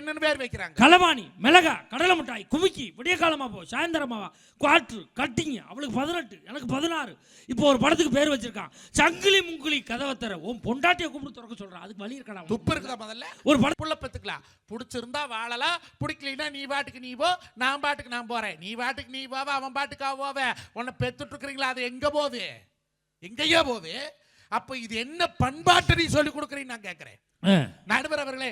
என்னன்னு பேர் வைக்கிறாங்க. களவாணி மிளகா கடலை மிட்டாய் குமிக்கி விடிய காலமா போ சாயந்தரமாவா குவாட்ரு கட்டிங்க அவளுக்கு பதினெட்டு எனக்கு பதினாறு. இப்போ ஒரு படத்துக்கு பேர் வச்சிருக்கான். சங்கிலி முங்கிலி கதவை தர உன் பொண்டாட்டியை கூப்பிட்டு திறக்க சொல்றான் அதுக்கு வழி இருக்கடா? துப்பு இருக்குதா முதல்ல? ஒரு படம் புள்ள பெத்துக்கலாம். பிடிச்சிருந்தா வாழலாம் பிடிக்கலைன்னா நீ பாட்டுக்கு நீ போ நான் பாட்டுக்கு நான் போறேன். நீ பாட்டுக்கு நீ போவ அவன் பாட்டுக்கு போவ. உன்னை பெத்துட்டு இருக்கிறீங்களா அது எங்க போகுது? எங்கேயோ போகுது. அப்ப இது என்ன பண்பாட்டை நீ சொல்லி கொடுக்குறீன்னு நான் கேட்கிறேன் நடுவர் அவர்களே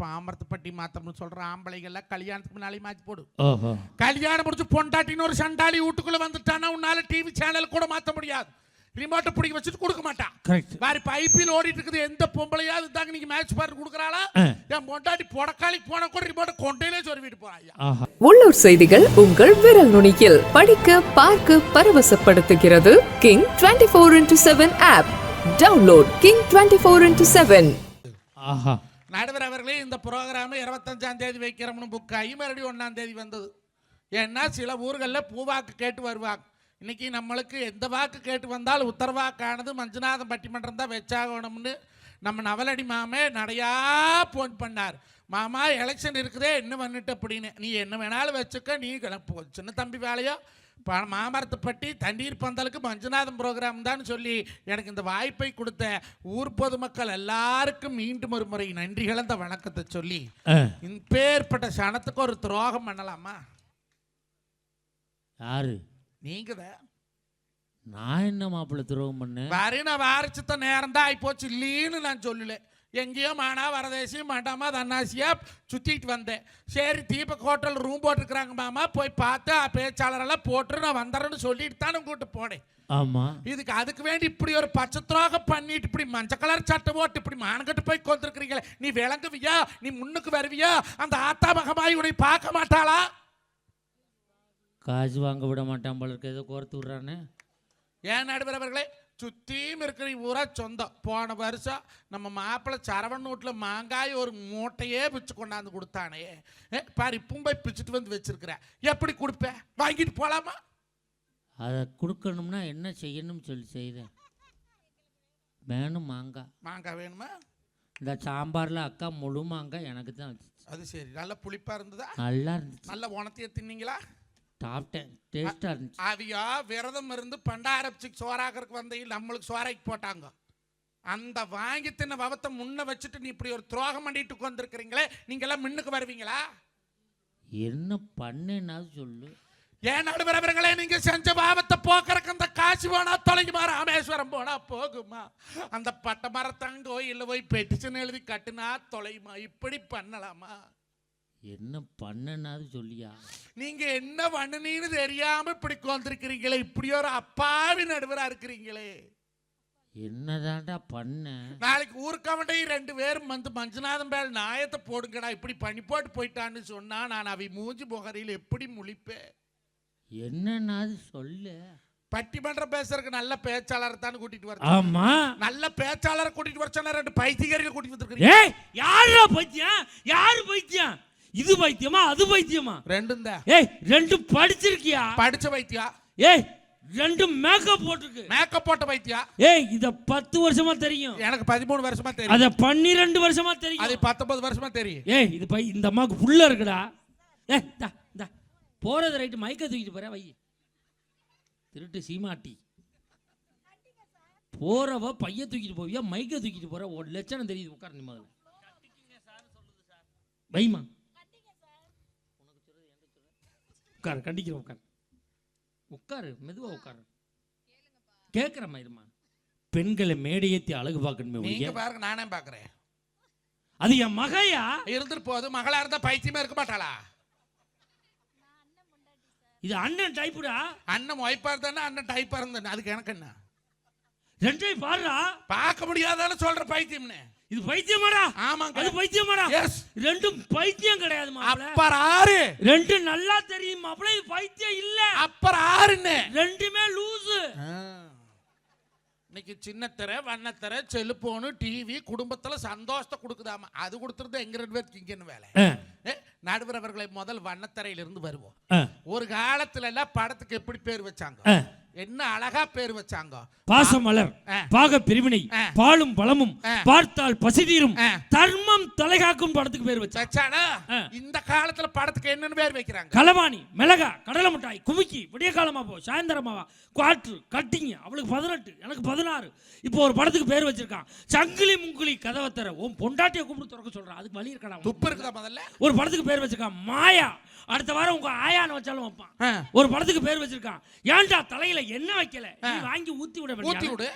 பாமரத்துப்பட்டி மாத்தம்னு சொல்ற ஆம்பளைகள்லாம் கல்யாணத்துக்கு முன்னாலே மாத்தி போடு. ஓஹோ. கல்யாணம் முடிச்சு பொண்டாட்டின்னு ஒரு சண்டாளி வீட்டுக்குள்ள வந்துட்டானா உன்னால டிவி சேனல் கூட மாத்த முடியாது. ரிமோட்டை பிடிக்க வச்சுட்டு கொடுக்க மாட்டான் கரெக்ட் வேற இப்ப ஐபிஎல் ஓடிட்டு இருக்குது எந்த பொம்பளையாவது தாங்க நீங்க மேட்ச் பாரு கொடுக்குறாளா. என் பொண்டாட்டி புடக்காளிக்கு போன கூட ரிமோட்டை கொண்டையிலே சொருவிட்டு போறாயா ஆஹா. உள்ளூர் செய்திகள் உங்கள் விரல் நுனியில் படிக்க பார்க்க பரவசப்படுத்துகிறது king twenty four into seven app download king twenty four into seven நடுவர் அவர்களே இந்த ப்ரோக்ராம் இருபத்தஞ்சாம் தேதி வைக்கிறோம்னு புக் ஆகி மறுபடியும் ஒன்றாம் தேதி வந்தது. ஏன்னா சில ஊர்களில் பூவாக்கு கேட்டு வருவாங்க. இன்னைக்கு நம்மளுக்கு எந்த வாக்கு கேட்டு வந்தாலும் உத்தரவாக்கானது மஞ்சுநாதன் பட்டிமன்றம் தான் வச்சாகணும்னு நம்ம நவலடி மாமே நடையா ஃபோன் பண்ணார். மாமா எலெக்ஷன் இருக்குதே என்ன பண்ணிட்டு அப்படின்னு. நீ என்ன வேணாலும் வச்சுக்க நீ சின்ன தம்பி வேலையோ மாமரத்துப்பட்டி தண்ணீர் பந்தலுக்கு மஞ்சுநாதன் ப்ரோக்ராம் தான் சொல்லி எனக்கு இந்த வாய்ப்பை கொடுத்த ஊர் பொதுமக்கள் எல்லாருக்கும் மீண்டும் ஒரு முறை நன்றி கலந்த வணக்கத்தை சொல்லி இப்பேற்பட்ட சனத்துக்கு ஒரு துரோகம் பண்ணலாமா? யாரு? நீங்க நான் என்ன மாப்பிள்ளை துரோகம் பண்ணேன்? வரி நான் வாரிச்சுத்த நேரம் தான் ஆயிப்போச்சு இல்லைன்னு நான் சொல்லல. எங்கேயோ மானா வரதேசி மண்டமா தன்னாசியா சுத்திட்டு வந்தேன். சரி தீபக் ஹோட்டல் ரூம் போட்டிருக்கிறாங்க மாமா போய் பார்த்து பேச்சாளரெல்லாம் போட்டு நான் வந்துடுறேன்னு சொல்லிட்டு தானே கூட்டு போனேன். ஆமா. இதுக்கு அதுக்கு வேண்டி இப்படி ஒரு பச்சை துரோகம் பண்ணிட்டு இப்படி மஞ்சள் கலர் சட்டை போட்டு இப்படி மானக்கட்டு போய் கொண்டிருக்கிறீங்களே நீ விளங்குவியா? நீ முன்னுக்கு வருவியா? அந்த ஆத்தா மகமாய் உன்னை பார்க்க மாட்டாளா? காசு வாங்க விட மாட்டான் போல இருக்கு. ஏதோ கோர்த்து விடுறானே. ஏன் நடுவர் அவர்களே? சுத்தியும் இருக்கிற ஊரா சொந்தம். போன வருஷம் நம்ம மாப்பிள்ளை சரவண வீட்டில் மாங்காய் ஒரு மூட்டையே பிச்சு கொண்டாந்து கொடுத்தானே. பாரு இப்பவும் போய் பிச்சுட்டு வந்து வச்சிருக்கிற. எப்படி கொடுப்பேன் வாங்கிட்டு போலாமா? அதை கொடுக்கணும்னா என்ன செய்யணும்னு சொல்லி செய்கிறேன் வேணும் மாங்காய் மாங்காய் வேணுமா? இந்த சாம்பாரில் அக்கா முழு மாங்காய் எனக்கு தான் அது சரி. நல்ல புளிப்பா இருந்ததா? நல்லா இருந்துச்சு. நல்ல உணத்தைய தின்னீங்களா? சாப்பிட்டேன் டேஸ்ட்டாக இருந்துச்சு. அவியா விரதம் இருந்து பண்டாரப்பிச்சுக்கு சோறாக்கிறதுக்கு வந்து நம்மளுக்கு சோறாக்கி போட்டாங்க. அந்த வாங்கி தின்ன வவத்தை முன்ன வச்சுட்டு நீ இப்படி ஒரு துரோகம் பண்ணிட்டு உட்காந்துருக்கிறீங்களே நீங்கெல்லாம் முன்னுக்கு வருவீங்களா? என்ன பண்ணேன்னாவது சொல்லு. ஏன் நடுவரவர்களே நீங்க செஞ்ச பாவத்தை போக்குறக்கு அந்த காசு போனா தொலைக்குமா ராமேஸ்வரம் போனா போகுமா? அந்த பட்ட மரத்தங்க கோயில்ல போய் பெட்டிஷன் எழுதி கட்டுனா தொலையுமா? இப்படி பண்ணலாமா? என்ன பண்ணேன்னாவது சொல்லியா? நீங்க என்ன பண்ணுனீன்னு தெரியாம இப்படி கொண்டிருக்கிறீங்களே இப்படி ஒரு அப்பாவி நடுவரா இருக்கிறீங்களே. என்னதான்டா பண்ணேன் நாளைக்கு ஊருக்கவண்டை ரெண்டு பேரும் வந்து மஞ்சுநாதன் பேர் நாயத்தை போடுங்கடா இப்படி பண்ணி போட்டு போயிட்டான்னு சொன்னா நான் அவை மூஞ்சி முகரையில் எப்படி முழிப்பேன்? என்னன்னாவது சொல்லு. பட்டிமன்றம் பேசுறதுக்கு நல்ல பேச்சாளரை தான் கூட்டிட்டு வர ஆமா. நல்ல பேச்சாளரை கூட்டிட்டு வர சொன்னா ரெண்டு பைத்தியக்காரிகள் கூட்டிட்டு வந்திருக்கீங்க ஏய் யாரா பைத்தியம்? யாரு பைத்தியம்? இது பைத்தியமா அது பைத்தியமா? ரெண்டும் தான். ஏய் ரெண்டும் படிச்சிருக்கியா? படிச்ச வைத்தியா ஏய் ரெண்டும் மேக்கப் போட்டிருக்கு. மேக்கப் போட்ட வைத்தியா ஏய் இத பத்து வருஷமா தெரியும். எனக்கு பதிமூணு வருஷமா தெரியும். அத பன்னிரெண்டு வருஷமா அது தெரியும் பத்தொன்பது வருஷமா தெரியும். ஏய் இது பை இந்த அம்மாவுக்கு புள்ள இருக்குடா. ஏ தா தா போறது ரைட்டு மைக்க தூக்கிட்டு போற வை. திருட்டு சீமாட்டி. போறவ பைய தூக்கிட்டு போவியா மைக்க தூக்கிட்டு போற ஒரு லட்சணம் தெரியுது உட்கார நீ முதல்ல வைமா உட்காரு கண்டிக்கிறேன் உட்காரு. உட்காரு மெதுவா உட்காரு. கேட்குற இருமா பெண்களை மேடையேத்தி அழகு பார்க்கணுமே நீங்க ஒழிய பாருங்க நானே பாக்குறேன். அது என் மகையா? இருந்துட்டு போகுது மகளா இருந்தா பைத்தியமே இருக்க மாட்டாளா? இது அண்ணன் டைப்புடா அண்ணன் ஒய்ப்பா இருந்தானே அண்ணன் டைப்பா இருந்தானே அதுக்கு எனக்கு என்ன? ரெண்டையும் பாருடா பார்க்க முடியாதான்னு சொல்ற பைத்தியம்னு. இது பைத்தியமாடா. ஆமாங்க. அது பைத்தியமாடா. எஸ் ரெண்டும் பைத்தியம் கிடையாது அப்பர் ஆறு. ரெண்டும் நல்லா தெரியும் மாப்பிள. இது பைத்தியம் இல்ல. அப்பர் ஆறுன்னு. ரெண்டுமே லூசு. இன்னைக்கு சின்னத்திரை வண்ணத்திரை செல்போனு டிவி குடும்பத்துல சந்தோஷத்தை கொடுக்குதாமா. அது கொடுத்துருந்தா எங்க ரெண்டு பேருக்கு இங்கன்னு வேலை? நடுவர் அவர்களை முதல் வண்ணத்திரையிலிருந்து வருவோம். ஒரு காலத்துல எல்லாம் படத்துக்கு எப்படி பேர் வச்சாங்க? என்ன அழகா பேர் வச்சாங்க பாசமலர். பாக பிரிவினை. பாலும் பலமும். பார்த்தால் பசிதீரும் ஆ. தலைகாக்கும் படத்துக்கு பேர் வச்சா. வச்சானா ஆ. இந்த காலத்துல படத்துக்கு என்னன்னு பேர் வைக்கிறாங்க? களவாணி மிளகா கடலை மிட்டாய் குமிக்கி விடிய காலமா போ சாயந்தரமாவா குவாட்ரு கட்டிங்க அவளுக்கு பதினெட்டு எனக்கு பதினாறு. இப்போ ஒரு படத்துக்கு பேர் வச்சிருக்கான். சங்கிலி முங்குலி கதவை தர உன் பொண்டாட்டியை கூப்பிட்டு திறக்க சொல்றான் அதுக்கு வழி இருக்கடா. துப்பு இருக்குதா முதல்ல? ஒரு படத்துக்கு பேர் வச்சிருக்கான் மாயா. அடுத்த வாரம் உங்க ஆயான்னு வச்சாலும் வைப்பான். ஒரு படத்துக்கு பேர் வச்சிருக்கான். ஏன்டா தலையில என்ன வைக்கல? வாங்கி ஊத்தி விட ஊத்தி விடு.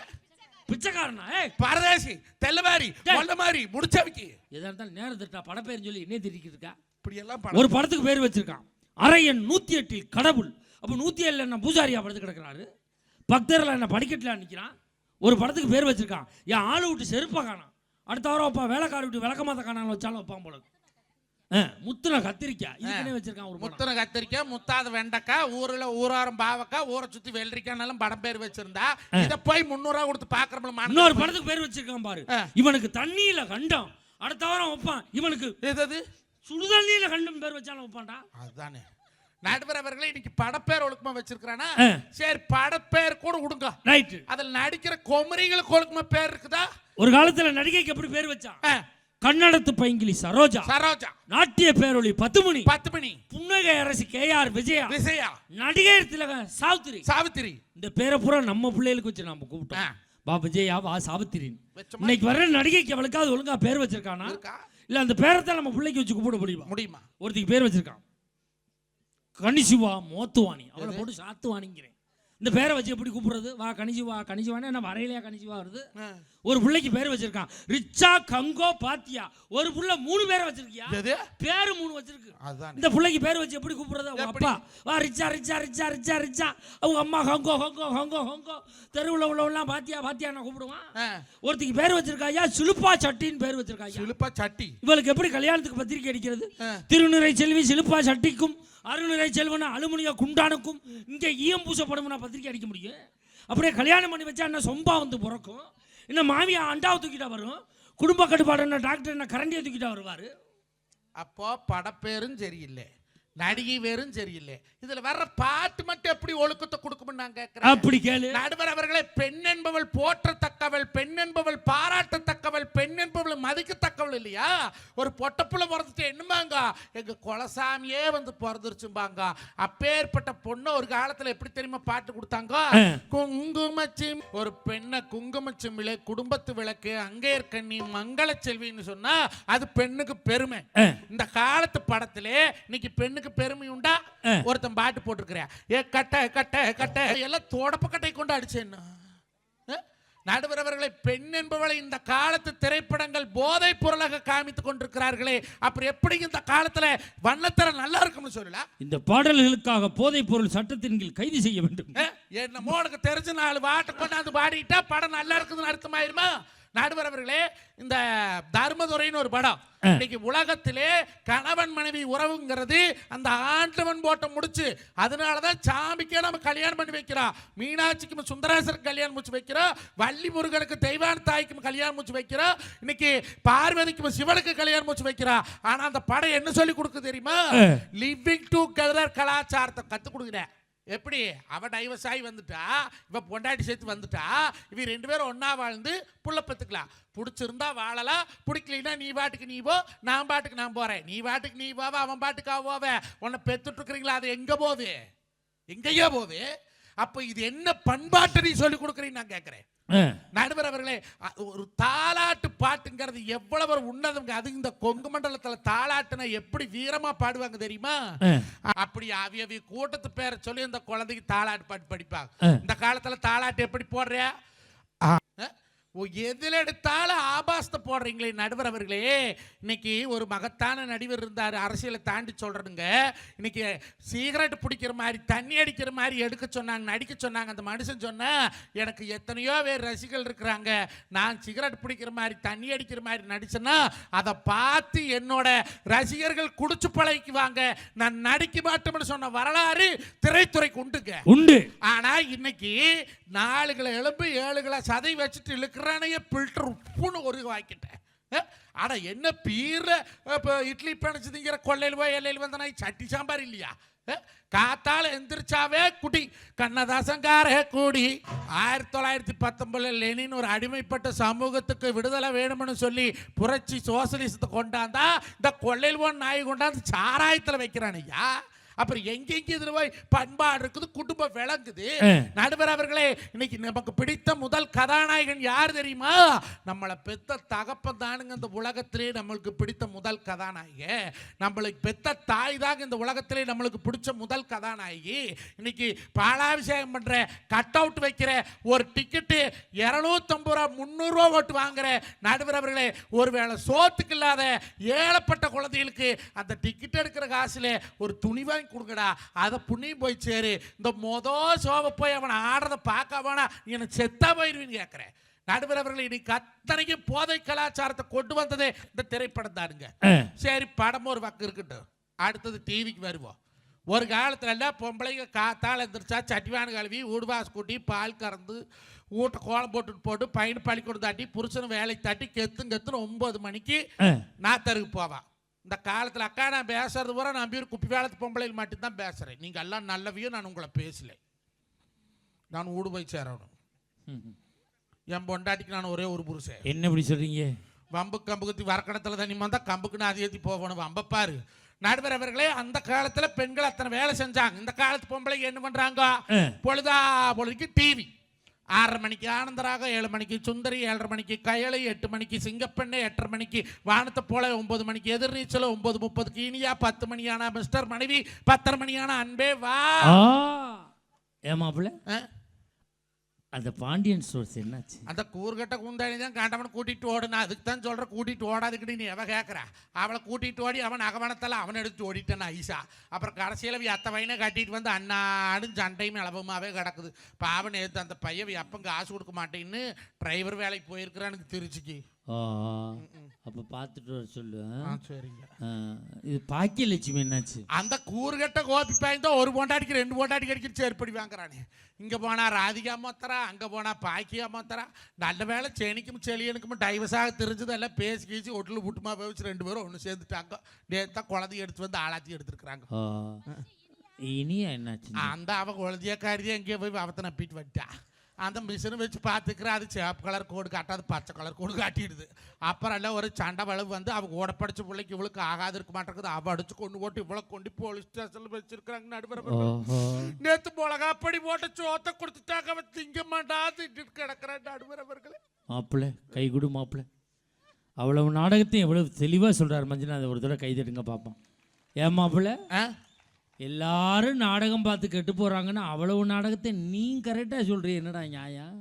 பிச்சைக்காரனா? ஏய்! பரதேசி தெல்லவாரி. கொல்ல மாதிரி முடிச்சவைக்கு எதா இருந்தாலும் நேரம் திட்டா பட பேருன்னு சொல்லி என்ன திரிக்கிட்டு இருக்கா? இப்படி எல்லாம் படம் ஒரு படத்துக்கு பேர் வச்சிருக்கான். அரையன் நூத்தி எட்டில் கடவுள். அப்போ நூத்தி ஏழுல என்ன பூஜாரியா படுத்து கிடக்குறாரு? பக்தர்ல என்ன படிக்கட்டுல நிக்கிறான்? ஒரு படத்துக்கு பேர் வச்சிருக்கான். என் ஆளு விட்டு செருப்பா காணாம் அடுத்த வாரம் வைப்பான் வேலைக்கார விட்டு விளக்கமாத்த காணாலும் வச்சாலும் வைப்பான் போல முத்துன கத்திரிக்காய் இதுக்குன்னே வச்சிருக்கான் ஒரு முத்தன கத்திரிக்காய் முத்தாத வெண்டைக்காய் ஊர்ல ஊராரம் பாவக்காய் ஊரை சுத்தி வெள்ளரிக்காய்னாலும் படம் பேர் வச்சிருந்தா இத போய் முன்னூறுவா கொடுத்து பாக்குறோம்ல இன்னொரு படத்துக்கு பேர் வச்சிருக்கான் பாரு. இவனுக்கு தண்ணியில கண்டம். அடுத்த வாரம் வைப்பான். இவனுக்கு எது சுடுதண்ணியில கண்டம் பேர் வச்சாலும் வைப்பான்டா. அதுதானே. நடுவர் அவர்களே இன்னைக்கு படப்பேர் ஒழுக்கமா வச்சிருக்கிறானா. சரி படப்பேர் கூட விடுங்க ரைட்டு. அதில் நடிக்கிற கொமரிகளுக்கு ஒழுக்கமா பேர் இருக்குதா? ஒரு காலத்துல நடிகைக்கு எப்படி பேர் வச்சான்? கன்னடத்து பைங்கிலி சரோஜா. சரோஜா. நாட்டிய பேரொளி பத்துமணி. பத்து மணி புன்னகை அரசி கே ஆர் விஜயா. விசயா நடிகர் திலகம் சாவித்திரி. சாவித்திரி. இந்த பேரை பூரா நம்ம பிள்ளைகளுக்கு வச்சு நம்ம கூப்பிட்டோம். பா விஜயா வா சாவித்திரின் வச்சோமா? இன்னைக்கு வர்ற நடிகைக்கு அவளுக்காவது ஒழுங்கா பேர் வச்சிருக்கானா? இல்ல அந்த பேரத்தை நம்ம பிள்ளைக்கு வச்சு கூப்பிட முடியுமா? முடியுமா? ஒருத்திக்கு பேர் வச்சிருக்கான். கனிசிவா மோத்துவாணி. அவளை போட்டு சாத்துவானிங்கிறேன் இந்த பேரை வச்சு எப்படி கூப்பிடுறது? வா கனிசிவா கனிசிவானே என்ன வரையிலையா கனிசிவா வருது. ஒரு பிள்ளைக்கு பேர் வச்சிருக்கான். ரிச்சா கங்கோ பாத்தியா. ஒரு புள்ள மூணு பேரை வச்சிருக்கியா? பேரு மூணு வச்சிருக்கு. இந்த பிள்ளைக்கு பேர் வச்சு எப்படி கூப்பிடுறது? அவங்க? அப்பா. வா ரிச்சா ரிச்சா ரிச்சா ரிச்சா ரிச்சா. அவங்க அம்மா ஹங்கோ ஹங்கோ ஹங்கோ ஹங்கோ தெருவில் உள்ளவெல்லாம் பாத்தியா பாத்தியா நான் கூப்பிடுவான் ஒருத்திக்கு பேர் வச்சிருக்கா ஐயா சிலுப்பா சட்டின்னு பேர் வச்சிருக்கா ஐயா சிலுப்பா சட்டி. இவளுக்கு எப்படி கல்யாணத்துக்கு பத்திரிக்கை அடிக்கிறது? ஆ. திருநிறை செல்வி சிலுப்பா சட்டிக்கும் அருநிறை செல்வன அலுமினிய குண்டானுக்கும் இங்க ஈயம் பூசப்படும் நான் பத்திரிக்கை அடிக்க முடியும். அப்படியே கல்யாணம் பண்ணி வச்சா என்ன சொம்பா வந்து பிறக்கும்? என்ன மாமியா அண்டாவை தூக்கிட்டா வரும்? குடும்ப கட்டுப்பாடு என்ன டாக்டர் என்ன கரண்டியை தூக்கிட்டா வருவாரு? அப்போ படப்பேரும் சரியில்லை நடிகை வேறும் சரியில்லை. இதுல வர்ற பாட்டு மட்டும் எப்படி ஒழுக்கத்தை கொடுக்கும்னு நான் கேட்கிறேன் அப்படி கேளு. நடுவர் அவர்களே பெண் என்பவள் போற்றத்தக்கவள் பெண் என்பவள் என்பவள் மதிக்கத்தக்கவள் இல்லையா? ஒரு பொட்டப்புள்ள பிறந்துட்டு என்னமாங்க எங்க குலசாமியே வந்து பிறந்துருச்சும்பாங்க. அப்பேற்பட்ட பொண்ணு ஒரு காலத்துல எப்படி தெரியுமா பாட்டு கொடுத்தாங்க. குங்குமச்சிம் ஒரு பெண்ணை குங்குமச்சிமிழை குடும்பத்து விளக்கு அங்கேற்கண்ணி மங்கள செல்வின்னு சொன்னா அது பெண்ணுக்கு பெருமை. இந்த காலத்து படத்திலே இன்னைக்கு பெண்ணுக்கு பெருமை உண்டா. ஒருத்தன் பாட்டு போட்டிருக்கிறேன். ஏ கட்ட கட்ட கட்ட. எல்லாம் தோடப்ப கட்டை கொண்டு அடிச்சேன் நடுவரவர்களை பெண் என்பவளை இந்த காலத்து திரைப்படங்கள் போதைப் பொருளாக காமித்துக் கொண்டிருக்கிறார்களே அப்புறம் எப்படி இந்த காலத்துல வண்ணத்தரம் நல்லா இருக்கும்னு சொல்லல? இந்த பாடல்களுக்காக போதைப் பொருள் சட்டத்தின் கீழ் கைது செய்ய வேண்டும். என்னமோ உனக்கு தெரிஞ்ச நாலு பாட்டு கொண்டாந்து பாடிட்டா படம் நல்லா இருக்குதுன்னு அர்த்தமாயிருமா? நடுவர் அவர்களே இந்த தர்மதுரைன்னு ஒரு படம். இன்னைக்கு உலகத்திலே கணவன் மனைவி உறவுங்கிறது அந்த ஆண்டவன் போட்ட முடிச்சு. அதனாலதான் சாமிக்கே நம்ம கல்யாணம் பண்ணி வைக்கிறோம். மீனாட்சிக்கும் சுந்தரேசருக்கு கல்யாணம் முடிச்சு வைக்கிறோம். வள்ளி முருகனுக்கு தெய்வான தாய்க்கும் கல்யாணம் முடிச்சு வைக்கிறோம். இன்னைக்கு பார்வதிக்கும் சிவனுக்கு கல்யாணம் முடிச்சு வைக்கிறோம். ஆனா அந்த படம் என்ன சொல்லி கொடுக்கு தெரியுமா? லிவிங் டு கெதர் கலாச்சாரத்தை கத்து கொடுக்குறேன். எப்படி? அவள் டைவர்ஸ் ஆகி வந்துட்டா இவ பொண்டாட்டி சேர்த்து வந்துட்டா இவ ரெண்டு பேரும் ஒன்றா வாழ்ந்து புள்ள பத்துக்கலாம். பிடிச்சிருந்தா வாழலாம் பிடிக்கலைன்னா நீ பாட்டுக்கு நீ போ நான் பாட்டுக்கு நான் போகிறேன் நீ பாட்டுக்கு நீ போவ அவன் பாட்டுக்கு அவ போவ. உன்னை பெற்றுட்ருக்குறீங்களா அது எங்கே போகுது? எங்கேயோ போகுது. அப்போ இது என்ன பண்பாட்டு நீ சொல்லி கொடுக்குறீன்னு நான் கேட்குறேன் நடுவர் அவர்களே ஒரு தாலாட்டு பாட்டுங்கிறது எவ்வளவு ஒரு உன்னதங்க அது இந்த கொங்கு மண்டலத்துல தாலாட்டுனா எப்படி வீரமா பாடுவாங்க தெரியுமா? அப்படி அவி அவி கூட்டத்து பேரை சொல்லி இந்த குழந்தைக்கு தாலாட்டு பாட்டு படிப்பாங்க. இந்த காலத்துல தாலாட்டு எப்படி போடுறியா? எதில் எடுத்தாலும் ஆபாசத்தை போடுறீங்களே நடுவர் அவர்களே. இன்னைக்கு ஒரு மகத்தான நடிகர் இருந்தார் அரசியலை தாண்டி சொல்றதுங்க. இன்னைக்கு சிகரெட் பிடிக்கிற மாதிரி தண்ணி அடிக்கிற மாதிரி எடுக்க சொன்னாங்க நடிக்க சொன்னாங்க அந்த மனுஷன் சொன்னா எனக்கு எத்தனையோ பேர் ரசிகர்கள் இருக்கிறாங்க. நான் சிகரெட் பிடிக்கிற மாதிரி தண்ணி அடிக்கிற மாதிரி நடிச்சேன்னா அதை பார்த்து என்னோட ரசிகர்கள் குடிச்சு பழகிக்குவாங்க. நான் நடிக்க மாட்டோம்னு சொன்ன வரலாறு திரைத்துறைக்கு உண்டுங்க. உண்டு. ஆனா இன்னைக்கு நாலுகளை எலும்பு ஏழுகளை சதை வச்சுட்டு இழுக்கிறானையே பில்டர் உப்புன்னு ஒரு வாக்கிட்டேன் அஹ், ஆனா என்ன பீர இப்போ இட்லி பிணைச்சு திங்கிற கொள்ளையில் போய் எல்லையில் வந்த நாய் சட்டி சாம்பார் இல்லையா? காத்தால் காத்தால எந்திரிச்சாவே குடி கண்ணதாசங்கார கூடி. ஆயிரத்தி தொள்ளாயிரத்தி பத்தொன்பதுல லெனின் ஒரு அடிமைப்பட்ட சமூகத்துக்கு விடுதலை வேணும்னு சொல்லி புரட்சி சோசலிசத்தை கொண்டாந்தா இந்த கொள்ளையில் போன நாய் கொண்டாந்து சாராயத்தில் வைக்கிறான் ஐயா. அப்புறம் எங்கெங்க இதுல போய் பண்பாடு இருக்குது குடும்பம் விளங்குது. நடுவர் அவர்களே இன்னைக்கு நமக்கு பிடித்த முதல் கதாநாயகன் யார் தெரியுமா? நம்மளை பெத்த தகப்பன் தானுங்க இந்த உலகத்திலே நம்மளுக்கு பிடித்த முதல் கதாநாயகன் நம்மளுக்கு பெத்த தாய் தாங்க இந்த உலகத்திலே நம்மளுக்கு பிடிச்ச முதல் கதாநாயகி. இன்னைக்கு பாலாபிஷேகம் பண்ற கட் அவுட் வைக்கிற ஒரு டிக்கெட்டு இரநூத்தம்பது ரூபா முந்நூறுரூவா ஓட்டு வாங்குற நடுவர் அவர்களே ஒருவேளை சோத்துக்கு இல்லாத ஏழப்பட்ட குழந்தைகளுக்கு அந்த டிக்கெட் எடுக்கிற காசுல ஒரு துணி வாங்கி கொடுங்கடா. அதை புண்ணியம் போய் சேரு. இந்த மொத சோவை போய் அவனை ஆடுறத பார்க்க வேணா நீ எனக்கு செத்தா போயிருவீன்னு கேட்குறேன் நடுவர் அவர்கள் இன்னைக்கு அத்தனைக்கு போதை கலாச்சாரத்தை கொண்டு வந்ததே இந்த திரைப்படம் தானுங்க. சரி படம் ஒரு பக்கம் இருக்கட்டும். அடுத்தது டிவிக்கு வருவோம். ஒரு காலத்துல எல்லாம் பொம்பளைங்க காத்தால் எந்திரிச்சா சட்டிவான கழுவி ஊடுவாஸ் கூட்டி பால் கறந்து ஊட்ட கோலம் போட்டுட்டு போட்டு பையன் பள்ளிக்கூடம் தாட்டி புருஷன் வேலைக்கு தாட்டி கெத்தும் கெத்துன்னு ஒன்பது மணிக்கு. நாத்தருக்கு போவான் இந்த காலத்தில் அக்கா நான் பேசுறது பூரா நான் பேர் குப்பி வேலத்து பொம்பளையில் மட்டும்தான் பேசுகிறேன் நீங்கள் எல்லாம் நல்லவையும் நான் உங்களை பேசல. நான் ஊடு போய் சேரணும். என் பொண்டாட்டிக்கு நான் ஒரே ஒரு புருஷன். என்ன இப்படி சொல்றீங்க? வம்பு கம்புக்குத்தி வரக்கணத்தில் தண்ணி வந்தால் கம்புக்கு நான் ஏற்றி போகணும். வம்பப்பாரு நடுவர் அவர்களே அந்த காலத்தில் பெண்கள் அத்தனை வேலை செஞ்சாங்க. இந்த காலத்து பொம்பளைங்க என்ன பண்ணுறாங்க. பொழுதா பொழுதுக்கு டிவி ஆறரை மணிக்கு ஆனந்தராக ஏழு மணிக்கு சுந்தரி ஏழரை மணிக்கு கயலை எட்டு மணிக்கு சிங்கப்பெண்ணை எட்டரை மணிக்கு வானத்தை போல ஒன்பது மணிக்கு எதிர்நீச்சல் ஒன்பது முப்பதுக்கு இனியா பத்து மணியான மிஸ்டர் மனைவி பத்தரை மணியான அன்பே வா. ஏமாப்பிள்ள? அந்த பாண்டியன் ஸ்டோர்ஸ் என்னாச்சு? அந்த கூறுகட்ட குந்தாணி தான் காண்டவனை கூட்டிட்டு ஓடுனா அதுக்கு தான் சொல்ற கூட்டிட்டு ஓடாதுக்கிட்டு நீ எவ கேட்குறா அவளை கூட்டிட்டு ஓடி அவன் அகவனத்தில் அவன் எடுத்து ஓடிட்டான் ஐசா. அப்புறம் கடைசியில் அத்தை வயனை கட்டிட்டு வந்து அண்ணாடும் சண்டையும் இளவமாவே கிடக்குது. பாவன் எடுத்து அந்த பையன் அப்போ காசு கொடுக்க மாட்டேன்னு டிரைவர் வேலைக்கு போயிருக்கிறானுக்கு திருச்சிக்கு அப்போ பார்த்துட்டு வர சொல்லு ஆ? ஆ சரிங்க. இது பாக்கியலட்சுமி என்னாச்சு? அந்த கூறுகட்ட கோபி பையன் தான் ஒரு பொண்டாட்டிக்கு ரெண்டு பொண்டாட்டி கடிக்கிட்டு சேர்ப்படி வாங்குறானே. இங்கே போனா ராதிகா மொத்தரா அங்கே போனா பாக்கியா மொத்தரா. நல்ல வேலை செனிக்கும் செலியனுக்கும் டைவர்ஸாக தெரிஞ்சது எல்லாம் பேசி கீசி ஒட்டில் புட்டுமா போச்சு ரெண்டு பேரும் ஒன்று சேர்ந்துட்டாங்க. நேற்று குழந்தைய எடுத்து வந்து ஆளாத்தி எடுத்துருக்குறாங்க. இனியா என்னாச்சு அந்த அவ குழந்தைய காரியம் எங்கேயோ போய் அவத்தை நப்பிட்டு வந்துட்டா. அந்த மிஷினை வச்சு பார்த்துக்கிறா அது சேப்பு கலர் கோடு காட்டாது பச்சை கலர் கோடு காட்டிடுது. அப்புறம் எல்லாம் ஒரு சண்டை வளவு வந்து அவ ஓட படிச்ச பிள்ளைக்கு இவளுக்கு ஆகாது இருக்க மாட்டேங்குது அவ அடிச்சு கொண்டு போட்டு இவ்வளோ கொண்டு போலீஸ் ஸ்டேஷனில் வச்சிருக்கிறாங்க நடுவர் ஓஹோ நேத்து மிளகாப்படி போட்டு சோத்தை கொடுத்துட்டாங்க அவன் திங்க மாட்டா திட்டு கிடக்குறான் நடுவர் அவர்களே மாப்பிள்ள கை கொடு மாப்பிள்ள. அவ்வளவு நாடகத்தையும் எவ்வளவு தெளிவாக சொல்கிறார் மஞ்சள் ஒரு தடவை கை தட்டுங்க பார்ப்போம் ஏன் மாப்பிள்ள? ஆ? எல்லாரும் நாடகம் பார்த்து கெட்டு போகிறாங்கன்னா அவ்வளவு நாடகத்தை நீ கரெக்டாக சொல்கிறீ என்னடா நியாயம்?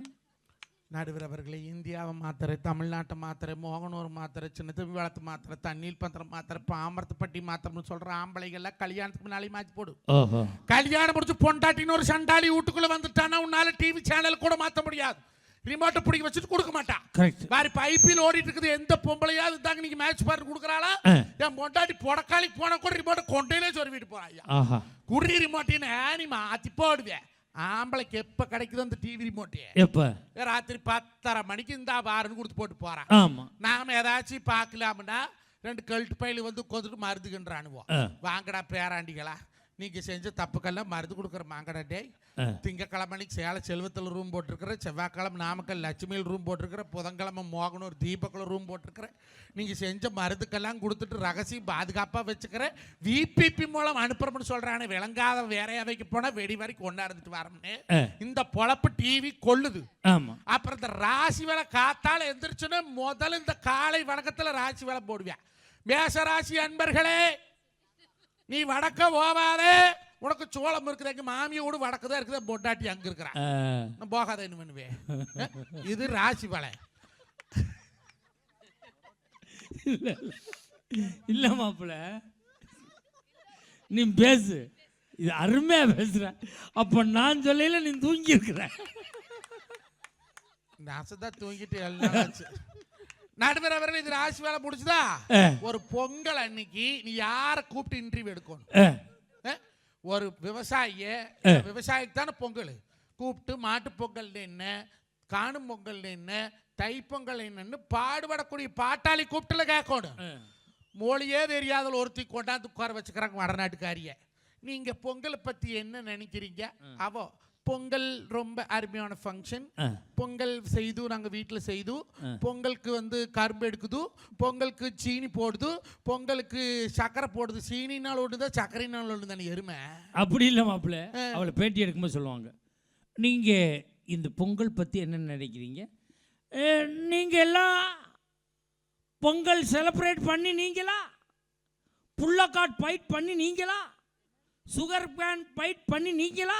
நடுவர் அவர்களே இந்தியாவை மாத்திரை தமிழ்நாட்டை மாத்திரை மோகனூர் மாத்திரை சின்ன தம்பி வளர்த்து மாத்திரை தண்ணீர் பத்திரம் மாத்திரை பாமரத்துப்பட்டி மாத்திரம்னு சொல்ற ஆம்பளைகள்லாம் கல்யாணத்துக்கு முன்னாலே மாற்றி போடு. ஓஹோ. கல்யாணம் முடிச்சு பொண்டாட்டின்னு ஒரு சண்டாளி வீட்டுக்குள்ள வந்துட்டானா உன்னால டிவி சேனல் கூட மாத்த முடியாது. ரிமோட்டை பிடிக்க வச்சுட்டு கொடுக்க மாட்டான் வேற இப்ப ஐபிஎல் ஓடிட்டு இருக்குது எந்த பொம்பளையாவது தாங்க நீங்க மேட்ச் பார்த்து கொடுக்குறாளா. என் பொண்டாட்டி பொடக்காளிக்கு போன கூட ரிமோட்டை கொண்டையிலே சொருவிட்டு போறான் ஐயா. குடி ரிமோட்டின்னு நீ மாத்தி போடுவேன் ஆம்பளைக்கு எப்ப கிடைக்குதோ அந்த டிவி ரிமோட்டு எப்போ? ராத்திரி பத்தரை மணிக்கு இந்த பாருன்னு கொடுத்து போட்டு போறான் நாம ஏதாச்சும் பார்க்கலாம்னா ரெண்டு கழுட்டு பயில வந்து கொந்துட்டு மருந்துகின்றானுவோம் ஆ. வாங்கடா பேராண்டிகளா. நீங்க செஞ்ச தப்புக்கெல்லாம் மருந்து கொடுக்குற மாங்கடா டேய். ஆ. திங்கக்கிழமைக்கு சேலை செல்வத்தில் ரூம் போட்டிருக்கிற செவ்வாய்க்கிழமை நாமக்கல் லட்சுமியில் ரூம் போட்டிருக்கிற புதன்கிழமை மோகனூர் தீபக்கில் ரூம் போட்டிருக்கிற நீங்க செஞ்ச மருந்துக்கெல்லாம் கொடுத்துட்டு ரகசியம் பாதுகாப்பாக வச்சுக்கிற விபிபி மூலம் அனுப்புறோம்னு சொல்றானே விளங்காத வேறையாவைக்கு போனால் வெடி வரைக்கும் கொண்டாடுந்துட்டு வரோம்னு. இந்த பொழப்பு டிவி கொள்ளுது. அப்புறம் இந்த ராசி வேலை காத்தால எந்திரிச்சுன்னா முதல்ல இந்த காலை வணக்கத்துல ராசி வேலை போடுவேன் மேச ராசி அன்பர்களே நீ வடக்க போவாதே. உனக்கு சோளம் இருக்குது எங்க மாமியோடு வடக்கு தான் இருக்குது. பொட்டாட்டி அங்க இருக்கிறான் நான் போகாத என்ன பண்ணுவேன்? இது ராசி வேலை இல்லை மாப்பிள்ள. நீ பேசு. இது அருமையாக பேசுற. அப்போ நான் சொல்லையில நீ தூங்கி இருக்கிற நாசதான் தூங்கிட்டு எல்லாம். நடுவர் அவர்கள் இது ராசி வேலை முடிச்சுதா. ஒரு பொங்கல் அன்னைக்கு நீ யாரை கூப்பிட்டு இன்டர்வியூ எடுக்கணும்? ஒரு விவசாயிய விவசாயிக்கு தானே பொங்கல்? கூப்பிட்டு மாட்டு பொங்கல் என்ன காணும் பொங்கல் என்ன தைப்பொங்கல் என்னன்னு பாடுபடக்கூடிய பாட்டாளி கூப்பிட்டுல கேட்கணும். மொழியே தெரியாத ஒருத்தி கொண்டாந்து உட்கார வச்சுக்கிறாங்க வடநாட்டுக்காரிய. நீங்க பொங்கலை பத்தி என்ன நினைக்கிறீங்க? அவோ பொங்கல் ரொம்ப அருமையான ஃபங்க்ஷன். பொங்கல் செய்து நாங்கள் வீட்டில் செய்து பொங்கலுக்கு வந்து கரும்பு எடுக்குது பொங்கலுக்கு சீனி போடுது பொங்கலுக்கு சர்க்கரை போடுது. சீனினால் ஒன்று சர்க்கரைனால் ஒன்று தானே எருமை? அப்படி இல்லை மாப்பிள்ள. அவளை பேட்டி எடுக்கும்போது சொல்லுவாங்க. நீங்கள் இந்த பொங்கல் பற்றி என்ன நினைக்கிறீங்க? நீங்கள் எல்லாம் பொங்கல் செலிப்ரேட் பண்ணி நீங்களா? புள்ளக்காட் ஃபைட் பண்ணி நீங்களா? சுகர் பேன் ஃபைட் பண்ணி நீங்களா?